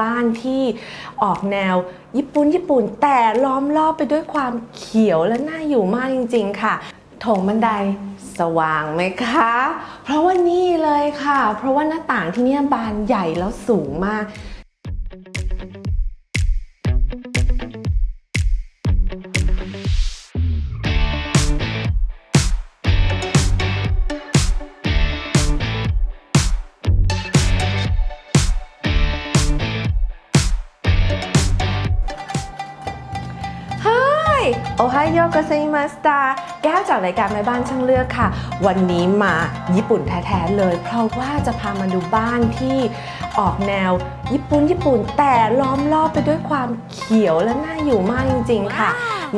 บ้านที่ออกแนวญี่ปุ่นญี่ปุ่น แต่ล้อมรอบไปด้วยความเขียวและน่าอยู่มากจริง ๆ ค่ะโถงบันไดสว่างไหมคะ เพราะว่านี่เลยค่ะ เพราะว่าหน้าต่างที่นี่บานใหญ่แล้วสูงมาก อไฮโยโกเซมาสตาแก้วจากรายการแม่บ้านช่างเลือกค่ะ วันนี้มาญี่ปุ่นแท้ๆเลย เพราะว่าจะพามาดูบ้านที่ออกแนวญี่ปุ่นญี่ปุ่นแต่ล้อมรอบไปด้วยความเขียวและน่าอยู่มากจริง ๆ ค่ะ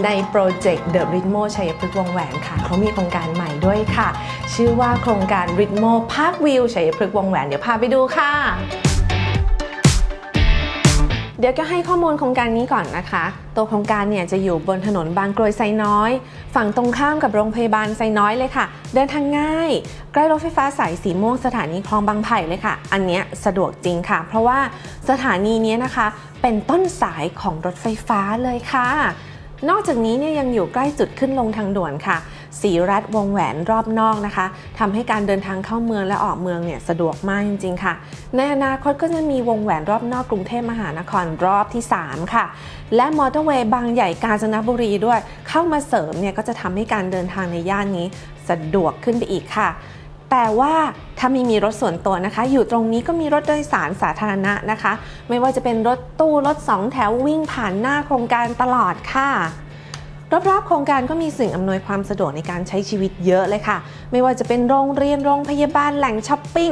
ในโปรเจกต์ The Ritmo ชัยพฤกษ์วงแหวนค่ะ เขามีโครงการใหม่ด้วยค่ะ ชื่อว่าโครงการ Ritmo Park View ชัยพฤกษ์วงแหวนเดี๋ยวพาไปดูค่ะเดี๋ยวก็ให้ข้อมูลโครงการนี้ก่อนนะคะ ตัวโครงการเนี่ยจะอยู่บนถนนบางกรวยไซน้อย ฝั่งตรงข้ามกับโรงพยาบาลไซน้อยเลยค่ะ เดินทางง่าย ใกล้รถไฟฟ้าสายสีม่วงสถานีคลองบางไผ่เลยค่ะ อันเนี้ยสะดวกจริงค่ะ เพราะว่าสถานีเนี้ยนะคะ เป็นต้นสายของรถไฟฟ้าเลยค่ะ นอกจากนี้เนี่ยยังอยู่ใกล้จุดขึ้นลงทางด่วนค่ะ สีรัดวงแหวนรอบนอกนะคะทำให้การเดินทางเข้าเมืองและออกเมืองเนี่ยสะดวกมากจริงๆค่ะ ในอนาคตก็จะมีวงแหวนรอบนอกกรุงเทพมหานครรอบที่ 3 ค่ะ และมอเตอร์เวย์บางใหญ่กาญจนบุรีด้วย เข้ามาเสริมเนี่ยก็จะทำให้การเดินทางในย่านนี้สะดวกขึ้นไปอีกค่ะแต่ว่าถ้าไม่มีรถส่วนตัวนะคะ อยู่ตรงนี้ก็มีรถโดยสารสาธารณะนะคะ ไม่ว่าจะเป็นรถตู้รถสองแถววิ่งผ่านหน้าโครงการตลอดค่ะ รอบๆโครงการก็มีสิ่งอำนวยความสะดวกในการใช้ชีวิตเยอะเลยค่ะ ไม่ว่าจะเป็นโรงเรียนโรงพยาบาลแหล่งช้อปปิ้ง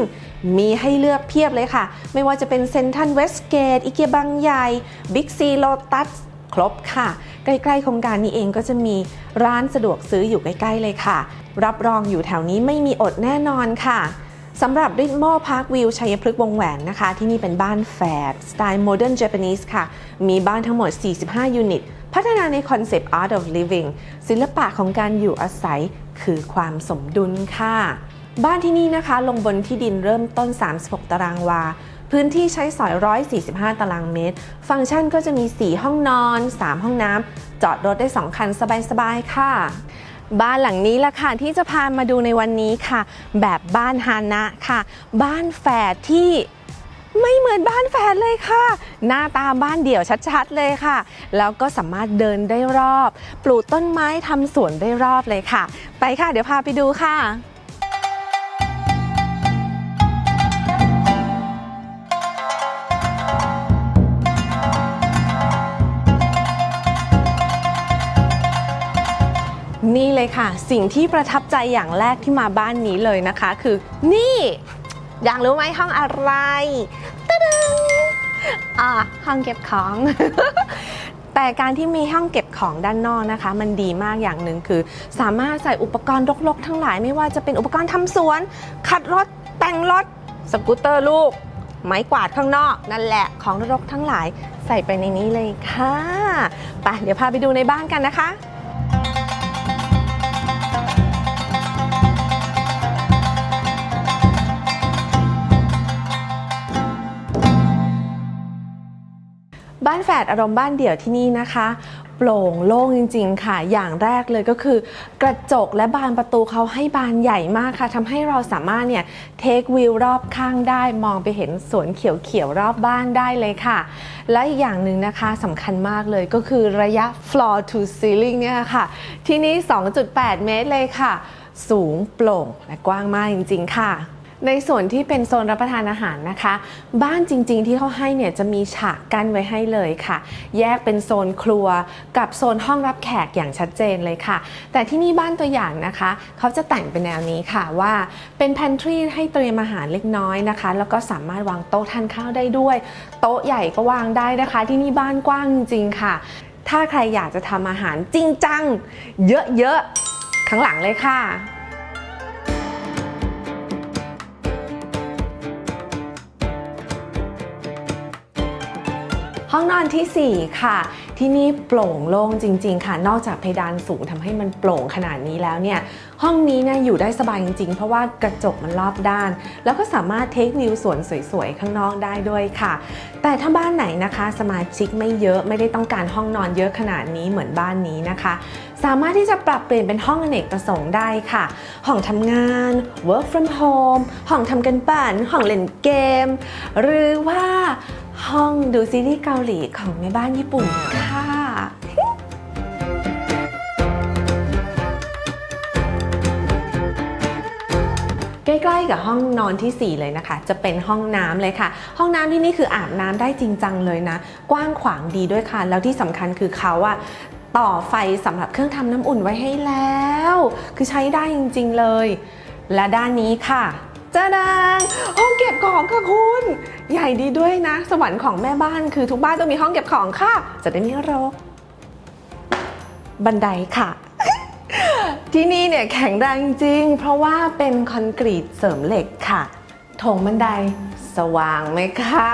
มีให้เลือกเพียบเลยค่ะ ไม่ว่าจะเป็นเซนทันเวสเกตอิเกียบางใหญ่บิ๊กซีโลตัสครบค่ะ ใกล้ๆโครงการนี้เองก็จะมีร้านสะดวกซื้ออยู่ใกล้ ๆ เลยค่ะ รับรองอยู่แถวนี้ไม่มีอดแน่นอนค่ะสำหรับ r i t m o Park View ชัยพฤกษ์วงแหวนนะคะ ที่นี่เป็นบ้านแฝดสไตล์ Modern Japanese ค่ะ มีบ้านทั้งหมด 45 ยูนิต พัฒนาในคอนเซปต์ Art of Living ศิลปะของการอยู่อาศัยคือความสมดุลค่ะ บ้านที่นี่นะคะ ลงบนที่ดินเริ่มต้น 36 ตารางวา พื้นที่ใช้สอย 145 ตารางเมตร ฟังก์ชันก็จะมี 4 ห้องนอน 3 ห้องน้ำจอดรถได้ 2 คันสบายๆ ค่ะบ้านหลังนี้ละค่ะที่จะพามาดูในวันนี้ค่ะ แบบบ้านฮานะค่ะ บ้านแฝดที่ ไม่เหมือนบ้านแฝดเลยค่ะ หน้าตาบ้านเดี่ยวชัดๆเลยค่ะ แล้วก็สามารถเดินได้รอบ ปลูกต้นไม้ทำสวนได้รอบเลยค่ะ ไปค่ะ เดี๋ยวพาไปดูค่ะนี่เลยค่ะ สิ่งที่ประทับใจอย่างแรกที่มาบ้านนี้เลยนะคะ คือนี่ อยากรู้ไหมห้องอะไรตะดึงอ่าห้องเก็บของ แต่การที่มีห้องเก็บของด้านนอกนะคะ มันดีมากอย่างหนึ่งคือ สามารถใส่อุปกรณ์รกๆ ทั้งหลายไม่ว่าจะเป็นอุปกรณ์ทำสวน ขัดรถ แต่งรถ สกูตเตอร์ลูก ไม้กวาดข้างนอก นั่นแหละของรกทั้งหลายใส่ไปในนี้เลยค่ะ ไปเดี๋ยวพาไปดูในบ้านกันนะคะ แฝดอารมณ์บ้านเดี่ยวที่นี่นะคะโปร่งโล่งจริง ๆ ค่ะ อย่างแรกเลยก็คือกระจกและบานประตูเขาให้บานใหญ่มากค่ะทำให้เราสามารถเนี่ยเทควิวรอบข้างได้มองไปเห็นสวนเขียวๆรอบบ้านได้เลยค่ะ และอีกอย่างหนึ่งนะคะสำคัญมากเลยก็คือระยะ floor to ceiling เนี่ยค่ะ ที่นี่ 2.8 เมตรเลยค่ะ สูงโปร่งและกว้างมากจริง ๆ ค่ะ ในส่วนที่เป็นโซนรับประทานอาหารนะคะ บ้านจริงๆที่เขาให้เนี่ยจะมีฉากกั้นไว้ให้เลยค่ะ แยกเป็นโซนครัวกับโซนห้องรับแขกอย่างชัดเจนเลยค่ะ แต่ที่นี่บ้านตัวอย่างนะคะเขาจะแต่งเป็นแนวนี้ค่ะว่าเป็น pantry ให้เตรียมอาหารเล็กน้อยนะคะ แล้วก็สามารถวางโต๊ะทานข้าวได้ด้วย โต๊ะใหญ่ก็วางได้นะคะ ที่นี่บ้านกว้างจริงค่ะ ถ้าใครอยากจะทำอาหารจริงจังเยอะๆข้างหลังเลยค่ะ ห้องนอนทีสี่ 4 ค่ะ ที่นี่โปร่งโล่งจริง ๆ ค่ะ นอกจากเพดานสูงทำให้มันโปร่งขนาดนี้แล้วเนี่ย ห้องนี้เนี่ยอยู่ได้สบายจริง ๆ เพราะว่ากระจกมันรอบด้าน แล้วก็สามารถเทควิวสวนสวยๆ ข้างนอกได้ด้วยค่ะ แต่ถ้าบ้านไหนนะคะสมาชิกไม่เยอะไม่ได้ต้องการห้องนอนเยอะขนาดนี้เหมือนบ้านนี้นะคะ สามารถที่จะปรับเปลี่ยนเป็นห้องอเนกประสงค์ได้ค่ะ ห้องทำงาน work from home ห้องทำกันบ้าน ห้องเล่นเกม หรือว่า ห้องดูซีรีส์เกาหลีของแม่บ้านญี่ปุ่นค่ะ ใกล้ๆกับห้องนอนทีสี่ 4 เลยนะคะ จะเป็นห้องน้ำเลยค่ะ ห้องน้ำที่นี่คืออาบน้ำได้จริงจังเลยนะ กว้างขวางดีด้วยค่ะ แล้วที่สำคัญคือเขาอะต่อไฟสำหรับเครื่องทำน้ำอุ่นไว้ให้แล้ว คือใช้ได้จริงๆเลย และด้านนี้ค่ะ จ้าดังห้องเก็บของค่ะคุณ ใหญ่ดีด้วยนะ สวรรค์ของแม่บ้านคือทุกบ้านต้องมีห้องเก็บของค่ะ จะได้ไม่รก บันไดค่ะ ที่นี่เนี่ยแข็งแรงจริง เพราะว่าเป็นคอนกรีตเสริมเหล็กค่ะถงบันไดสว่างไหมคะ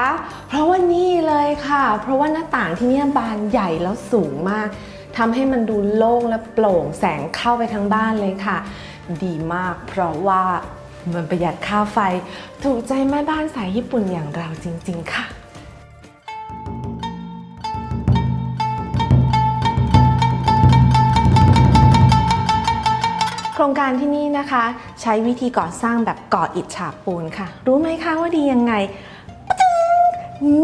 เพราะว่านี่เลยค่ะ เพราะว่าหน้าต่างที่นี่บานใหญ่แล้วสูงมากทำให้มันดูโล่งและโปร่งแสงเข้าไปทั้งบ้านเลยค่ะ ดีมากเพราะว่า มันประหยัดค่าไฟ ถูกใจแม่บ้านสายญี่ปุ่นอย่างเราจริง ๆ ค่ะ โครงการที่นี่นะคะ ใช้วิธีก่อสร้างแบบก่ออิฐฉาบปูนค่ะ รู้ไหมคะว่าดียังไงปะจึ้ง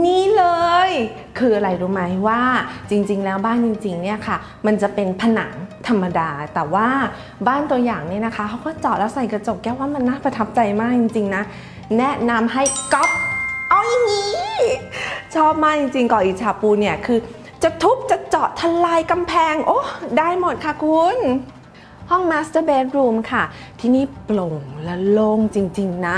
นี่เลย คืออะไรรู้ไหมว่าจริงๆ แล้วบ้านจริงๆเนี่ยค่ะ มันจะเป็นผนังธรรมดา แต่ว่าบ้านตัวอย่างเนี่ยนะคะเขาก็เจาะแล้วใส่กระจกแก้วว่ามันน่าประทับใจมากจริงๆนะ แนะนำให้ก๊อปเอาอย่างนี้ ชอบมากจริงๆก่ออิฐฉาบปูนเนี่ยคือจะทุบจะเจาะทลายกำแพง โอ้ได้หมดค่ะคุณ ห้อง Master Bedroom ค่ะ ที่นี่โปร่งและโล่งจริง ๆ นะ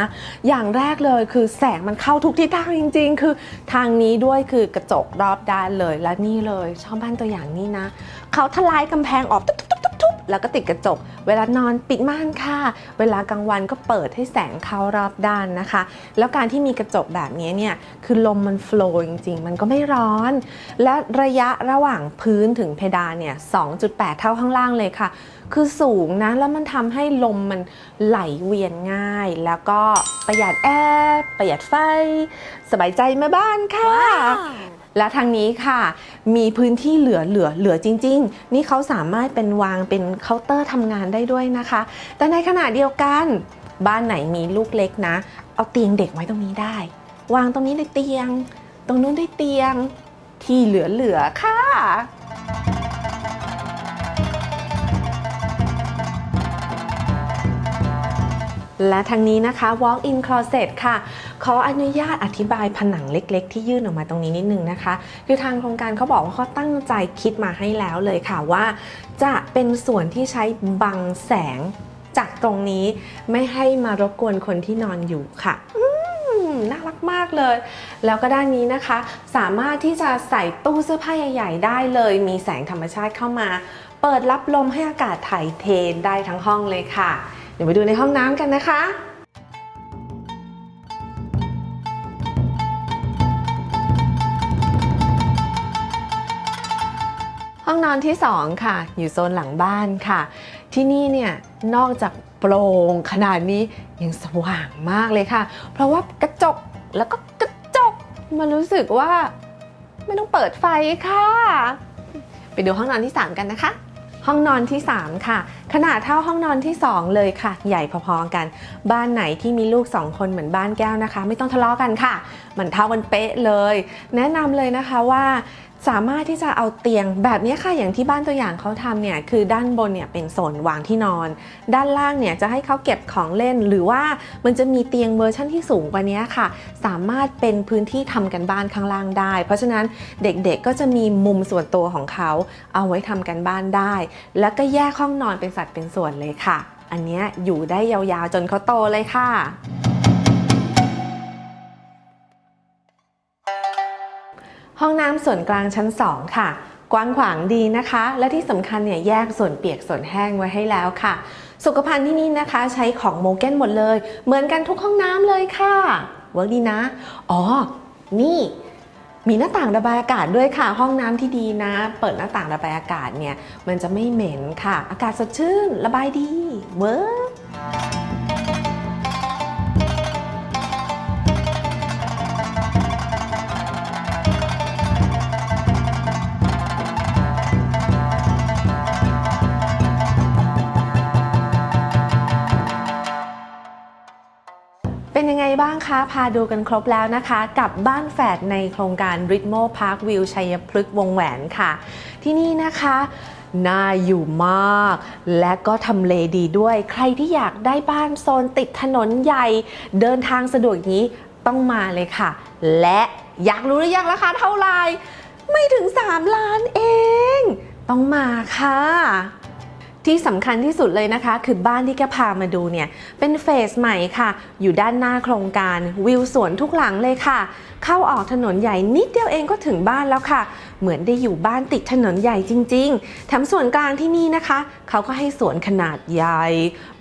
อย่างแรกเลยคือแสงมันเข้าทุกทิศทางจริง ๆ คือทางนี้ด้วยคือกระจกรอบด้านเลยและนี่เลยชอบบ้านตัวอย่างนี้นะ เขาทลายกำแพงออกทุบๆๆๆ แล้วก็ติดกระจก เวลานอนปิดม่านค่ะ เวลากลางวันก็เปิดให้แสงเข้ารอบด้านนะคะ แล้วการที่มีกระจกแบบนี้เนี่ยคือลมมันโฟล์จริงๆ มันก็ไม่ร้อน และระยะระหว่างพื้นถึงเพดานเนี่ย 2.8 เท่าข้างล่างเลยค่ะ คือสูงนะ แล้วมันทำให้ลมมันไหลเวียนง่าย แล้วก็ประหยัดแอร์ประหยัดไฟ สบายใจแม่บ้านค่ะ และทางนี้ค่ะ มีพื้นที่เหลือเหลือเหลือจริง ๆ นี่เขาสามารถเป็นวางเป็นเคาน์เตอร์ทำงานได้ด้วยนะคะ แต่ในขณะเดียวกันบ้านไหนมีลูกเล็กนะ เอาเตียงเด็กไว้ตรงนี้ได้ วางตรงนี้ได้เตียง ตรงนู้นได้เตียง ที่เหลือเหลือๆค่ะ และทางนี้นะคะ walk-in closet ค่ะ ขออนุญาตอธิบายผนังเล็กๆ ที่ยื่นออกมาตรงนี้นิดนึงนะคะ คือทางโครงการเขาบอกว่าเขาตั้งใจคิดมาให้แล้วเลยค่ะว่า จะเป็นส่วนที่ใช้บังแสงจากตรงนี้ไม่ให้มารบกวนคนที่นอนอยู่ค่ะน่ารักมากเลย แล้วก็ด้านนี้นะคะ สามารถที่จะใส่ตู้เสื้อผ้าใหญ่ๆ ได้เลย มีแสงธรรมชาติเข้ามา เปิดรับลมให้อากาศถ่ายเทได้ทั้งห้องเลยค่ะ เดี๋ยวไปดูในห้องน้ำกันนะคะ ห้องนอนที่ 2 ค่ะ อยู่โซนหลังบ้านค่ะ ที่นี่เนี่ยนอกจากโปร่งขนาดนี้ยังสว่างมากเลยค่ะ เพราะว่ากระจกแล้วก็กระจกมันรู้สึกว่าไม่ต้องเปิดไฟค่ะ ไปดูห้องนอนที่ 3 กันนะคะ ห้องนอนที่ 3 ค่ะ ขนาดเท่าห้องนอนที่ 2 เลยค่ะ ใหญ่พอๆกัน บ้านไหนที่มีลูก 2 คนเหมือนบ้านแก้วนะคะ ไม่ต้องทะเลาะกันค่ะ มันเท่ากันเป๊ะเลย แนะนำเลยนะคะว่า สามารถที่จะเอาเตียงแบบนี้ค่ะอย่างที่บ้านตัวอย่างเขาทำเนี่ยคือด้านบนเนี่ยเป็นโซนวางที่นอน ด้านล่างเนี่ยจะให้เขาเก็บของเล่น หรือว่ามันจะมีเตียงเวอร์ชั่นที่สูงกว่านี้ค่ะ สามารถเป็นพื้นที่ทำกันบ้านข้างล่างได้ เพราะฉะนั้นเด็กๆก็จะมีมุมส่วนตัวของเขา เอาไว้ทำกันบ้านได้ แล้วก็แยกห้องนอนเป็นสัดเป็นส่วนเลยค่ะ อันนี้อยู่ได้ยาวๆจนเขาโตเลยค่ะ ห้องน้ำส่วนกลางชั้น 2 ค่ะ กว้างขวางดีนะคะ และที่สำคัญเนี่ยแยกส่วนเปียกส่วนแห้งไว้ให้แล้วค่ะ สุขภัณฑ์ที่นี่นะคะใช้ของโมเกนหมดเลย เหมือนกันทุกห้องน้ำเลยค่ะเวิร์กดีนะ อ๋อ นี่มีหน้าต่างระบายอากาศด้วยค่ะ ห้องน้ำที่ดีนะ เปิดหน้าต่างระบายอากาศเนี่ย มันจะไม่เหม็นค่ะ อากาศสดชื่น ระบายดี เวิร์ บ้างคะ พาดูกันครบแล้วนะคะ กับบ้านแฝดในโครงการ Ritmo Park View ชัยพฤกษ์วงแหวนค่ะ ที่นี่นะคะน่าอยู่มาก และก็ทำเลดีด้วย ใครที่อยากได้บ้านโซนติดถนนใหญ่ เดินทางสะดวกอย่างนี้ต้องมาเลยค่ะ และอยากรู้หรือยังราคาเท่าไหร่ไม่ถึง 3 ล้านเอง ต้องมาค่ะ ที่สำคัญที่สุดเลยนะคะ คือบ้านที่แกพามาดูเนี่ยเป็นเฟสใหม่ค่ะ อยู่ด้านหน้าโครงการวิวสวนทุกหลังเลยค่ะ เข้าออกถนนใหญ่นิดเดียวเองก็ถึงบ้านแล้วค่ะ เหมือนได้อยู่บ้านติดถนนใหญ่จริงๆแถมส่วนกลางที่นี่นะคะ เขาก็ให้สวนขนาดใหญ่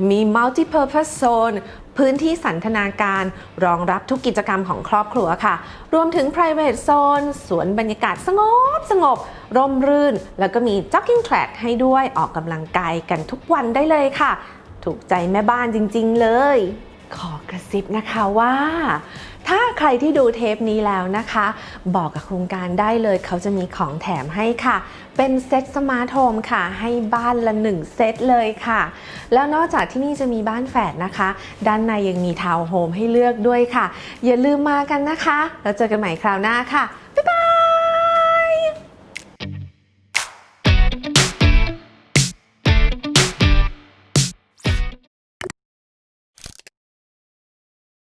มี multi-purpose zone พื้นที่สันทนาการรองรับทุกกิจกรรมของครอบครัวค่ะ รวมถึง private zone สวนบรรยากาศสงบสงบ ร่มรื่น แล้วก็มี jogging track ให้ด้วยออกกำลังกายกันทุกวันได้เลยค่ะ ถูกใจแม่บ้านจริง ๆ เลย ขอกระซิบนะคะว่า ถ้าใครที่ดูเทปนี้แล้วนะคะ บอกกับโครงการได้เลยเขาจะมีของแถมให้ค่ะ เป็นเซตสมาร์ทโฮมค่ะ ให้บ้านละหนึ่งเซตเลยค่ะ แล้วนอกจากที่นี่จะมีบ้านแฝดนะคะ ด้านในยังมีทาวน์โฮมให้เลือกด้วยค่ะ อย่าลืมมากันนะคะ แล้วเจอกันใหม่คราวหน้าค่ะ